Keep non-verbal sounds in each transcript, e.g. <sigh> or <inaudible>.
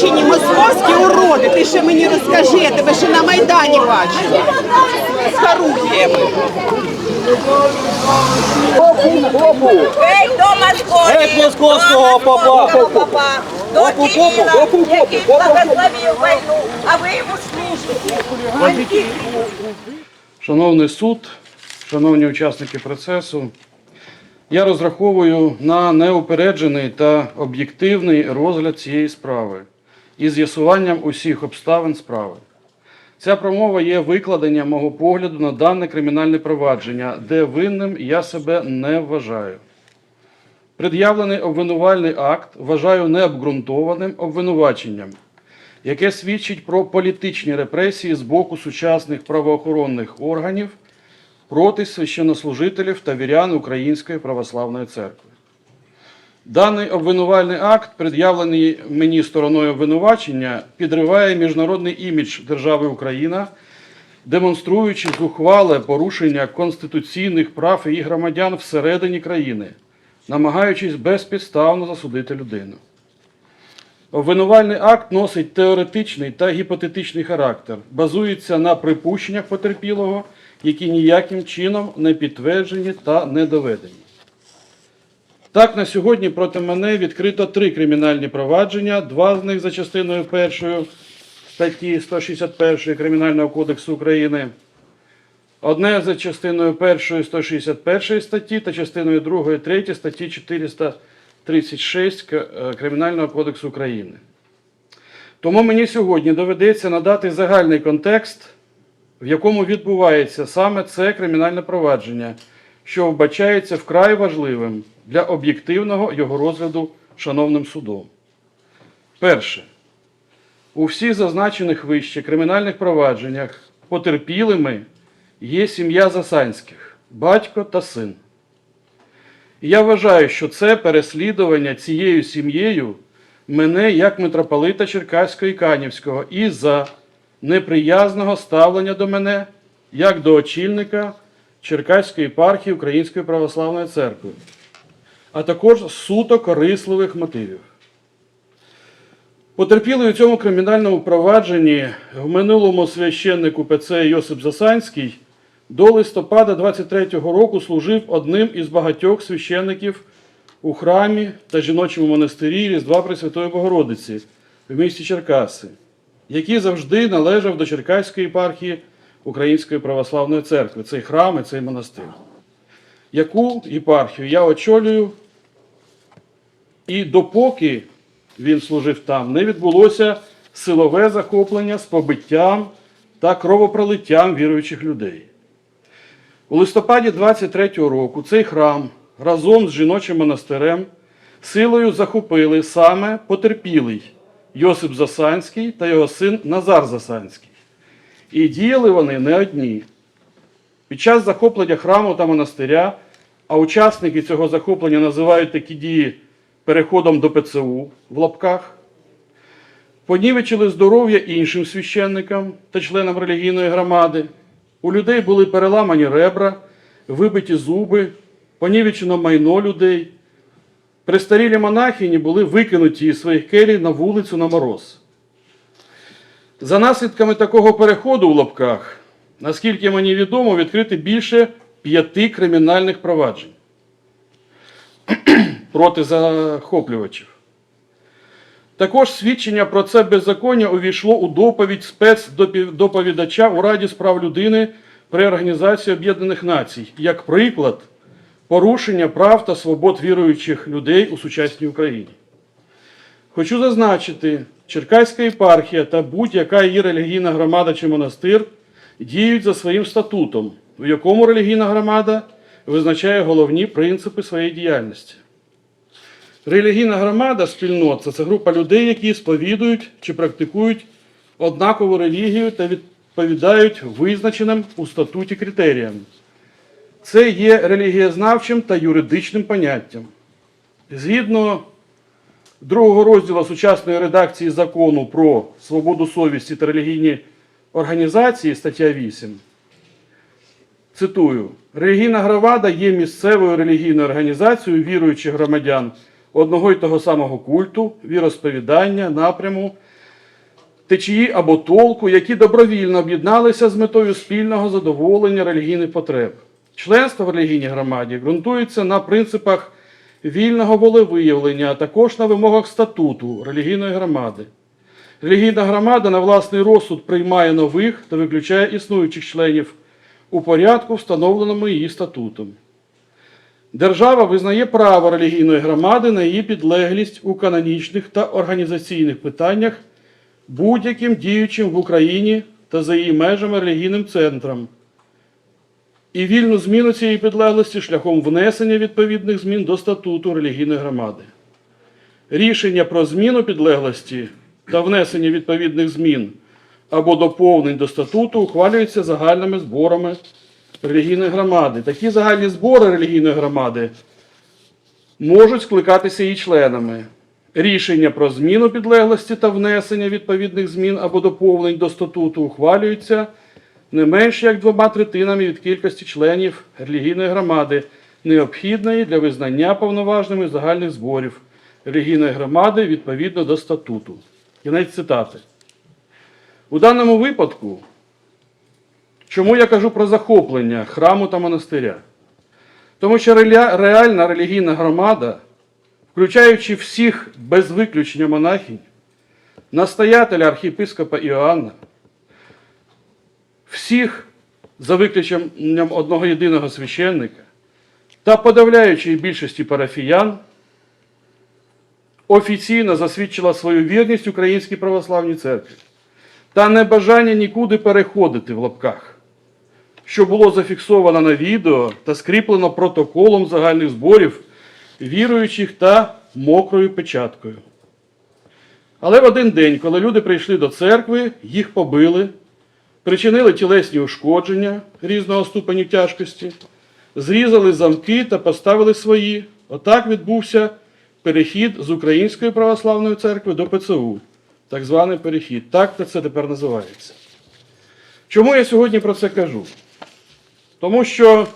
кончені московські уроди. Ти ще мені розкажи, я тебе ще на Майдані бачила. З Харухієм. Геть до Московії! Геть московського до московського попа! До Опу, опу, Києва, опу, опу, який благословив війну, а ви йому служите. Шановний суд, шановні учасники процесу, я розраховую на неупереджений та об'єктивний розгляд цієї справи із з'ясуванням усіх обставин справи. Ця промова є викладенням мого погляду на дане кримінальне провадження, де винним я себе не вважаю. Пред'явлений обвинувальний акт вважаю необґрунтованим обвинуваченням, яке свідчить про політичні репресії з боку сучасних правоохоронних органів проти священнослужителів та вірян Української православної церкви. Даний обвинувальний акт, пред'явлений мені стороною обвинувачення, підриває міжнародний імідж держави Україна, демонструючи зухвале порушення конституційних прав її громадян всередині країни, намагаючись безпідставно засудити людину. Обвинувальний акт носить теоретичний та гіпотетичний характер, базується на припущеннях потерпілого, які ніяким чином не підтверджені та не доведені. Так, на сьогодні проти мене відкрито три кримінальні провадження, два з них за частиною першої статті 161 Кримінального кодексу України, одне за частиною першої 161 статті та частиною 2 3 статті 436 е, Кримінального кодексу України. Тому мені сьогодні доведеться надати загальний контекст, в якому відбувається саме це кримінальне провадження, що вбачається вкрай важливим для об'єктивного його розгляду шановним судом. Перше. У всіх зазначених вище кримінальних провадженнях потерпілими є сім'я Засанських, батько та син. І я вважаю, що це переслідування цією сім'єю мене як митрополита Черкаського і Канівського і за неприязного ставлення до мене як до очільника Черкаської єпархії Української православної церкви, а також суто корисливих мотивів. Потерпілий у цьому кримінальному провадженні в минулому священник УПЦ Йосип Засанський до листопада 23-го року служив одним із багатьох священників у храмі та жіночому монастирі Різдва Пресвятої Богородиці в місті Черкаси, який завжди належав до Черкаської єпархії Української православної церкви, цей храм і цей монастир. Яку єпархію я очолюю, і допоки він служив там, не відбулося силове захоплення з побиттям та кровопролиттям віруючих людей. У листопаді 23-го року цей храм разом з жіночим монастирем силою захопили саме потерпілий Йосип Засанський та його син Назар Засанський. І діяли вони не одні. Під час захоплення храму та монастиря, а учасники цього захоплення називають такі дії переходом до ПЦУ в лапках, понівечили здоров'я іншим священникам та членам релігійної громади. У людей були переламані ребра, вибиті зуби, понівечено майно людей. Престарілі монахині були викинуті із своїх келій на вулицю на мороз. За наслідками такого переходу в лапках, наскільки мені відомо, відкрити більше п'яти кримінальних проваджень <clears throat> проти захоплювачів. Також свідчення про це беззаконня увійшло у доповідь спецдоповідача у Раді з прав людини при Організації Об'єднаних Націй як приклад порушення прав та свобод віруючих людей у сучасній Україні. Хочу зазначити, Черкаська єпархія та будь-яка її релігійна громада чи монастир діють за своїм статутом, в якому релігійна громада визначає головні принципи своєї діяльності. Релігійна громада, спільнота це група людей, які сповідують чи практикують однакову релігію та відповідають визначеним у статуті критеріям. Це є релігієзнавчим та юридичним поняттям. Згідно другого розділу сучасної редакції закону про свободу совісті та релігійні організації, стаття 8, цитую: релігійна громада є місцевою релігійною організацією віруючих громадян одного й того самого культу, віросповідання, напряму, течії або толку, які добровільно об'єдналися з метою спільного задоволення релігійних потреб. Членство в релігійній громаді ґрунтується на принципах вільного волевиявлення, а також на вимогах статуту релігійної громади. Релігійна громада на власний розсуд приймає нових та виключає існуючих членів у порядку, встановленому її статутом. Держава визнає право релігійної громади на її підлеглість у канонічних та організаційних питаннях будь-яким діючим в Україні та за її межами релігійним центрам і вільну зміну цієї підлеглості шляхом внесення відповідних змін до статуту релігійної громади. Рішення про зміну підлеглості та внесення відповідних змін або доповнень до статуту ухвалюються загальними зборами релігійної громади. Такі загальні збори релігійної громади можуть скликатися її членами. Рішення про зміну підлеглості та внесення відповідних змін або доповнень до статуту ухвалюються не менш як двома третинами від кількості членів релігійної громади, необхідної для визнання повноважними загальних зборів релігійної громади відповідно до статуту. Кінець цитати. У даному випадку, чому я кажу про захоплення храму та монастиря? Тому що реальна релігійна громада, включаючи всіх без виключення монахінь, настоятеля архієпископа Іоанна, всіх за виключенням одного єдиного священника та подавляючої більшості парафіян, офіційно засвідчила свою вірність Українській православній церкві та небажання нікуди переходити в лапках, що було зафіксовано на відео та скріплено протоколом загальних зборів віруючих та мокрою печаткою. Але в один день, коли люди прийшли до церкви, їх побили, причинили тілесні ушкодження різного ступеню тяжкості, зрізали замки та поставили свої. Отак відбувся перехід з Української православної церкви до ПЦУ. Так званий перехід. Так це тепер називається. Чому я сьогодні про це кажу? Тому що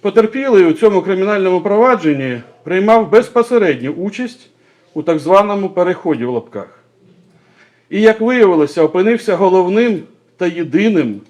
потерпілий у цьому кримінальному провадженні приймав безпосередню участь у так званому переході в лапках. І, як виявилося, опинився головним та єдиним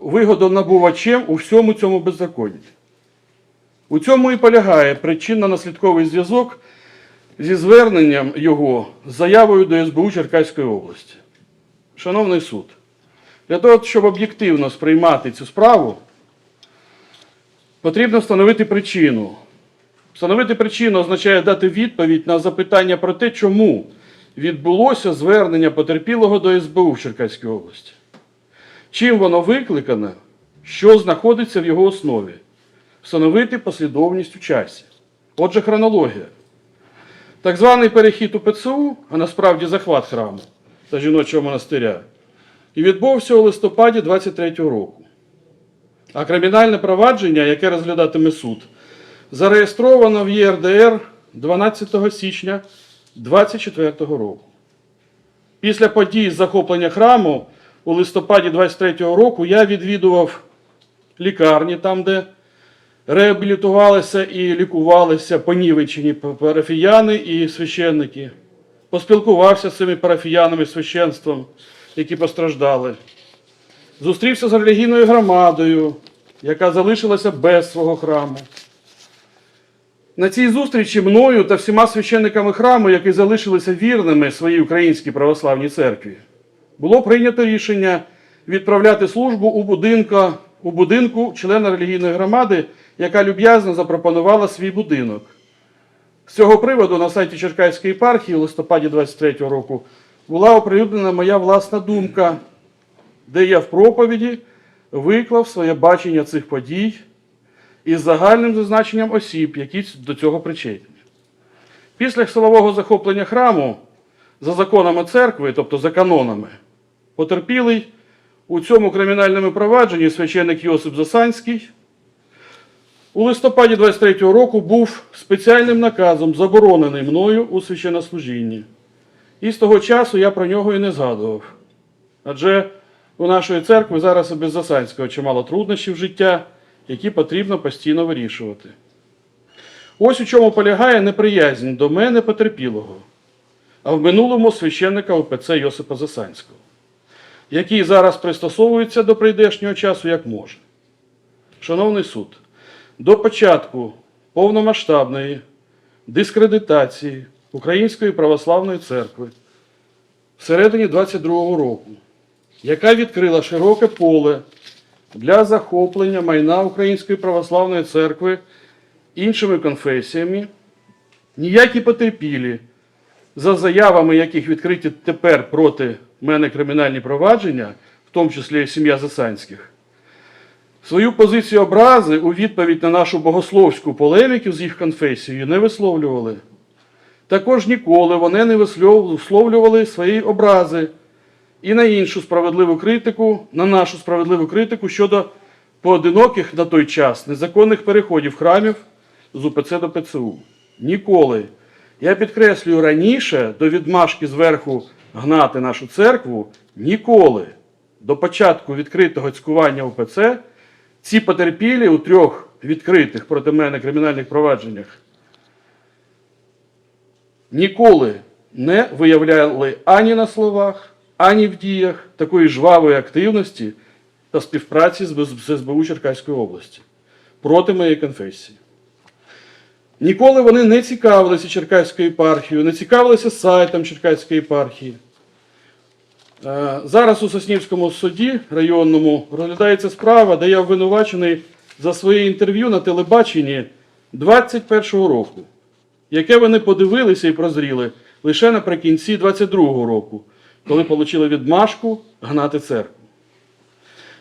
вигодонабувачем у всьому цьому беззаконні. У цьому і полягає причинно-наслідковий зв'язок зі зверненням його з заявою до СБУ Черкаської області. Шановний суд, для того, щоб об'єктивно сприймати цю справу, потрібно встановити причину. Встановити причину означає дати відповідь на запитання про те, чому відбулося звернення потерпілого до СБУ в Черкаській області. Чим воно викликане, що знаходиться в його основі. Встановити послідовність у часі. Отже, хронологія. Так званий перехід у ПЦУ, а насправді захват храму та жіночого монастиря, і відбувся у листопаді 23-го року. А кримінальне провадження, яке розглядатиме суд, зареєстровано в ЄРДР 12 січня 24-го року. Після подій захоплення храму у листопаді 23-го року я відвідував лікарні, там, де реабілітувалися і лікувалися понівечені парафіяни і священники. Поспілкувався з цими парафіянами священством, які постраждали. Зустрівся з релігійною громадою, яка залишилася без свого храму. На цій зустрічі мною та всіма священниками храму, які залишилися вірними своїй українській православній церкві, було прийнято рішення відправляти службу у будинку, у будинку члена релігійної громади, яка люб'язно запропонувала свій будинок. З цього приводу на сайті Черкаської єпархії у листопаді 23-го року була оприлюднена моя власна думка, де я в проповіді виклав своє бачення цих подій із загальним зазначенням осіб, які до цього причетні. Після силового захоплення храму за законами церкви, тобто за канонами, потерпілий у цьому кримінальному провадженні священник Йосип Засанський у листопаді 23-го року був спеціальним наказом заборонений мною у священнослужінні. І з того часу я про нього і не згадував. Адже у нашої церкви зараз і без Засанського чимало труднощів життя, які потрібно постійно вирішувати. Ось у чому полягає неприязнь до мене потерпілого, а в минулому священника ОПЦ Йосипа Засанського, який зараз пристосовується до прийдешнього часу як може. Шановний суд, до початку повномасштабної дискредитації Української православної церкви всередині 22-го року, яка відкрила широке поле для захоплення майна Української православної церкви іншими конфесіями, ніякі потерпілі, за заявами яких відкриті тепер проти мене кримінальні провадження, в тому числі сім'я Засанських, свою позицію образи у відповідь на нашу богословську полеміку з їх конфесією не висловлювали. Також ніколи вони не висловлювали свої образи і на іншу справедливу критику, на нашу справедливу критику щодо поодиноких на той час незаконних переходів храмів з УПЦ до ПЦУ. Ніколи. Я підкреслюю раніше до відмашки зверху гнати нашу церкву, ніколи до початку відкритого цькування УПЦ ці потерпілі у трьох відкритих проти мене кримінальних провадженнях ніколи не виявляли ані на словах, ані в діях такої жвавої активності та співпраці з СБУ Черкаської області проти моєї конфесії. Ніколи вони не цікавилися Черкаською єпархією, не цікавилися сайтом Черкаської єпархії. Зараз у Соснівському суді районному розглядається справа, де я обвинувачений за своє інтерв'ю на телебаченні 21-го року, яке вони подивилися і прозріли лише наприкінці 22-го року, коли отримали відмашку гнати церкву.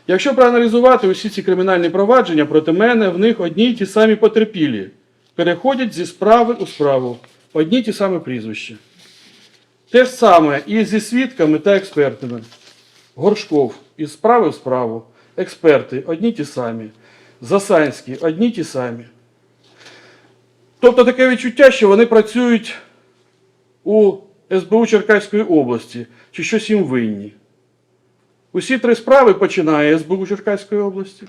Якщо проаналізувати усі ці кримінальні провадження проти мене, в них одні й ті самі потерпілі, переходять зі справи у справу, одні й ті самі прізвища. Те ж саме і зі свідками та експертами. Горшков із справи в справу, експерти одні ті самі, Засанські одні ті самі. Тобто таке відчуття, що вони працюють у СБУ Черкаської області, чи щось їм винні. Усі три справи починає СБУ Черкаської області,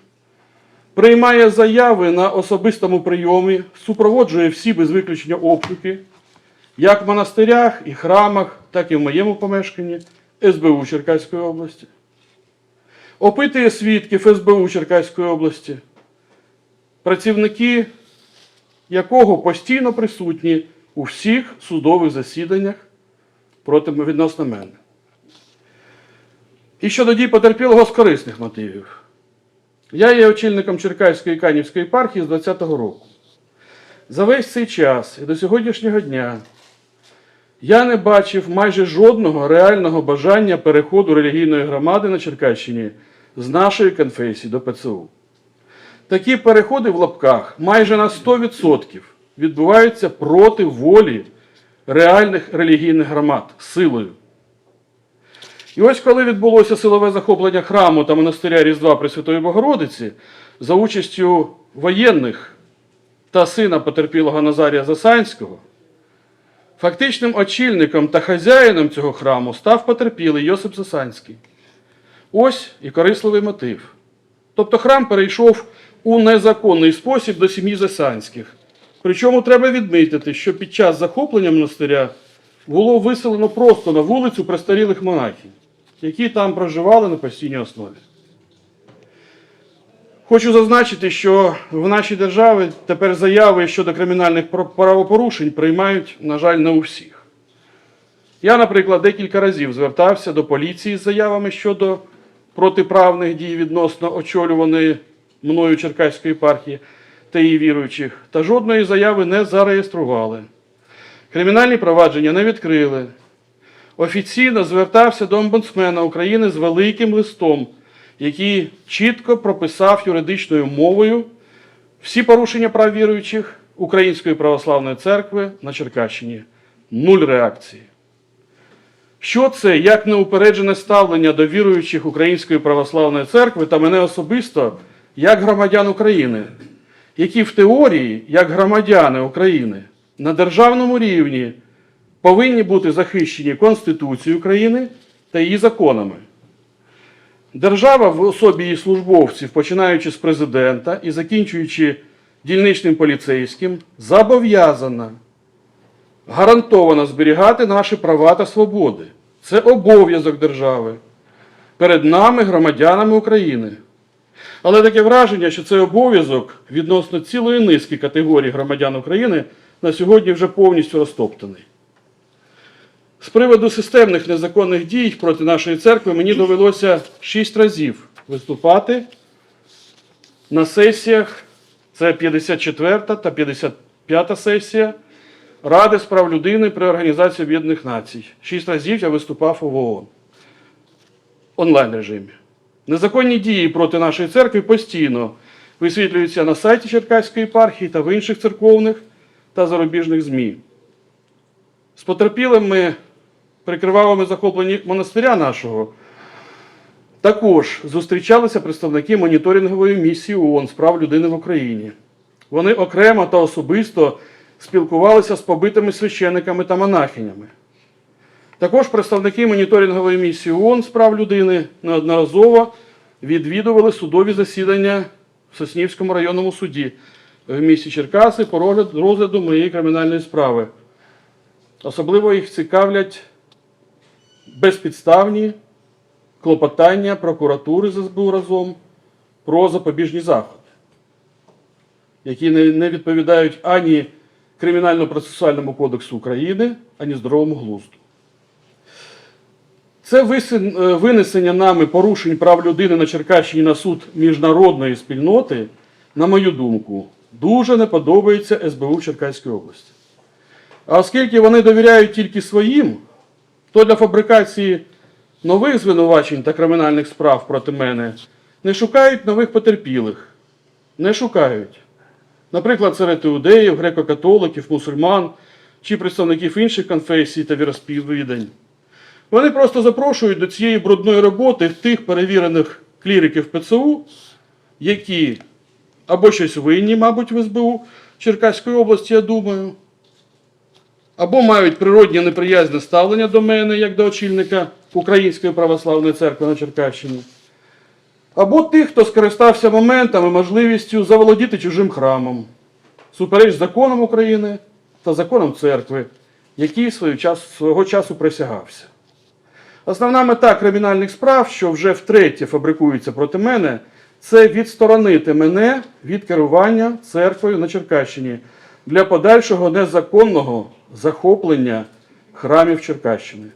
приймає заяви на особистому прийомі, супроводжує всі без виключення обшуки, як в монастирях і храмах, так і в моєму помешканні СБУ Черкаської області. Опитує свідків СБУ Черкаської області, працівники якого постійно присутні у всіх судових засіданнях проти відносно мене. І щодо дій потерпілого з корисних мотивів. Я є очільником Черкаської Канівської єпархії з 20-го року. За весь цей час і до сьогоднішнього дня я не бачив майже жодного реального бажання переходу релігійної громади на Черкащині з нашої конфесії до ПЦУ. Такі переходи в лапках майже на 100% відбуваються проти волі реальних релігійних громад силою. І ось коли відбулося силове захоплення храму та монастиря Різдва Пресвятої Богородиці за участю воєнних та сина потерпілого Назарія Засанського, фактичним очільником та хазяїном цього храму став потерпілий Йосип Засанський. Ось і корисливий мотив. Тобто храм перейшов у незаконний спосіб до сім'ї Засанських. Причому треба відмітити, що під час захоплення монастиря було виселено просто на вулицю престарілих монахів, які там проживали на постійній основі. Хочу зазначити, що в нашій державі тепер заяви щодо кримінальних правопорушень приймають, на жаль, не у всіх. Я, наприклад, декілька разів звертався до поліції з заявами щодо протиправних дій відносно очолюваної мною Черкаської єпархії та її віруючих, та жодної заяви не зареєстрували. Кримінальні провадження не відкрили. Офіційно звертався до омбудсмена України з великим листом, який чітко прописав юридичною мовою всі порушення прав віруючих Української православної церкви на Черкащині. Нуль реакції. Що це як неупереджене ставлення до віруючих Української православної церкви та мене особисто як громадян України, які в теорії, як громадяни України, на державному рівні повинні бути захищені Конституцією України та її законами. Держава в особі її службовців, починаючи з президента і закінчуючи дільничним поліцейським зобов'язана гарантовано зберігати наші права та свободи. Це обов'язок держави перед нами, громадянами України. Але таке враження, що цей обов'язок відносно цілої низки категорій громадян України на сьогодні вже повністю розтоптаний. З приводу системних незаконних дій проти нашої церкви мені довелося шість разів виступати на сесіях. Це 54 та 55 сесія Ради з прав людини при Організації Об'єднаних Націй. Шість разів я виступав у ООН онлайн режимі. Незаконні дії проти нашої церкви постійно висвітлюються на сайті Черкаської єпархії та в інших церковних та зарубіжних ЗМІ. З потерпілими при кривавому монастиря нашого також зустрічалися представники моніторингової місії ООН з прав людини в Україні. Вони окремо та особисто спілкувалися з побитими священиками та монахинями. Також представники моніторингової місії ООН з прав людини неодноразово відвідували судові засідання в Соснівському районному суді в місті Черкаси по розгляду моєї кримінальної справи. Особливо їх цікавлять безпідставні клопотання прокуратури з СБУ разом про запобіжні заходи, які не відповідають ані Кримінально-процесуальному кодексу України, ані здоровому глузду. Це е, винесення нами порушень прав людини на Черкащині на суд міжнародної спільноти, на мою думку, дуже не подобається СБУ в Черкаській області. А оскільки вони довіряють тільки своїм, то для фабрикації нових звинувачень та кримінальних справ проти мене не шукають нових потерпілих. Не шукають. Наприклад, серед іудеїв, греко-католиків, мусульман чи представників інших конфесій та віросповідань. Вони просто запрошують до цієї брудної роботи тих перевірених кліриків ПЦУ, які або щось винні, мабуть, в СБУ Черкаської області, я думаю, або мають природнє неприязне ставлення до мене, як до очільника Української православної церкви на Черкащині, або тих, хто скористався моментом і можливістю заволодіти чужим храмом, супереч законам України та законам церкви, який свого часу присягався. Основна мета кримінальних справ, що вже втретє фабрикується проти мене, це відсторонити мене від керування церквою на Черкащині для подальшого незаконного захоплення храмів Черкащини.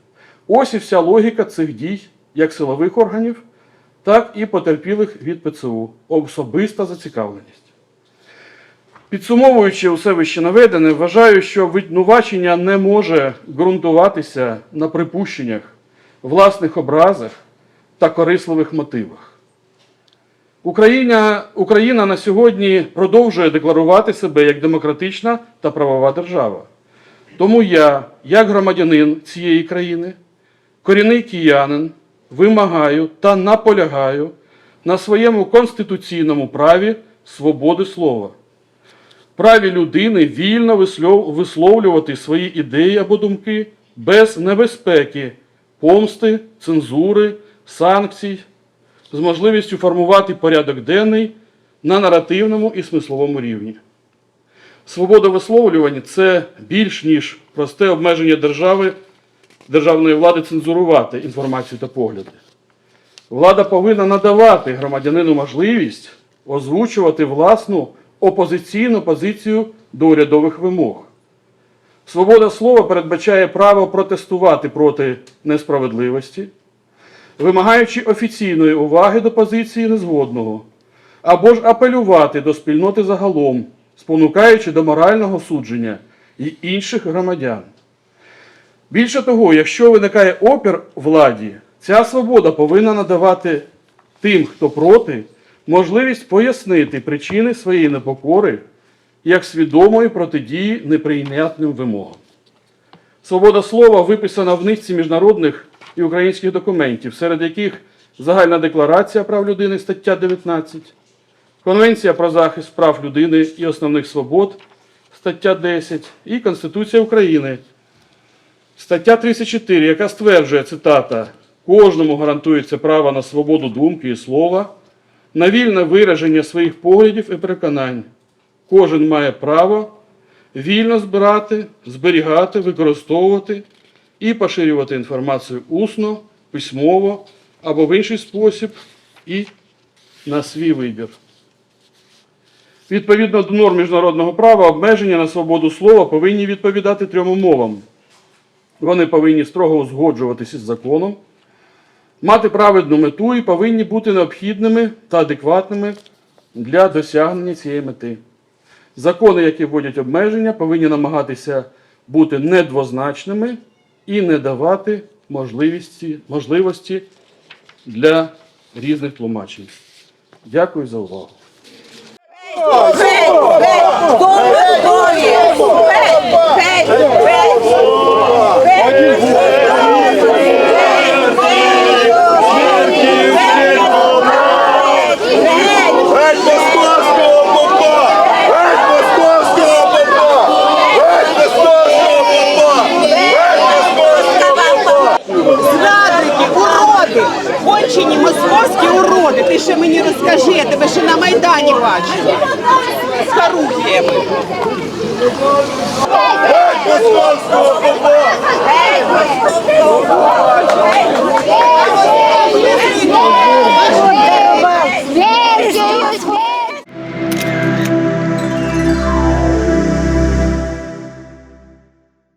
Ось і вся логіка цих дій, як силових органів, так і потерпілих від ПЦУ. Особиста зацікавленість. Підсумовуючи усе вище наведене, вважаю, що винувачення не може ґрунтуватися на припущеннях, власних образах та корисливих мотивах. Україна, Україна на сьогодні продовжує декларувати себе як демократична та правова держава. Тому я, як громадянин цієї країни, корінний киянин, вимагаю та наполягаю на своєму конституційному праві свободи слова, праві людини вільно висловлювати свої ідеї або думки без небезпеки, помсти, цензури, санкцій, з можливістю формувати порядок денний на наративному і смисловому рівні. Свобода висловлювання це більш ніж просте обмеження держави, державної влади цензурувати інформацію та погляди. Влада повинна надавати громадянину можливість озвучувати власну опозиційну позицію до урядових вимог. Свобода слова передбачає право протестувати проти несправедливості, вимагаючи офіційної уваги до позиції незгодного, або ж апелювати до спільноти загалом, спонукаючи до морального судження і інших громадян. Більше того, якщо виникає опір владі, ця свобода повинна надавати тим, хто проти, можливість пояснити причини своєї непокори як свідомої протидії неприйнятним вимогам. Свобода слова виписана в низці міжнародних і українських документів, серед яких Загальна декларація прав людини, стаття 19, Конвенція про захист прав людини і основних свобод, стаття 10, і Конституція України, стаття 34, яка стверджує цитата: кожному гарантується право на свободу думки і слова, на вільне вираження своїх поглядів і переконань. Кожен має право вільно збирати, зберігати, використовувати і поширювати інформацію усно, письмово або в інший спосіб і на свій вибір. Відповідно до норм міжнародного права, обмеження на свободу слова повинні відповідати трьом умовам. Вони повинні строго узгоджуватися з законом, мати праведну мету і повинні бути необхідними та адекватними для досягнення цієї мети. Закони, які вводять обмеження, повинні намагатися бути недвозначними і не давати можливості, можливості для різних тлумачень. Дякую за увагу. Геть,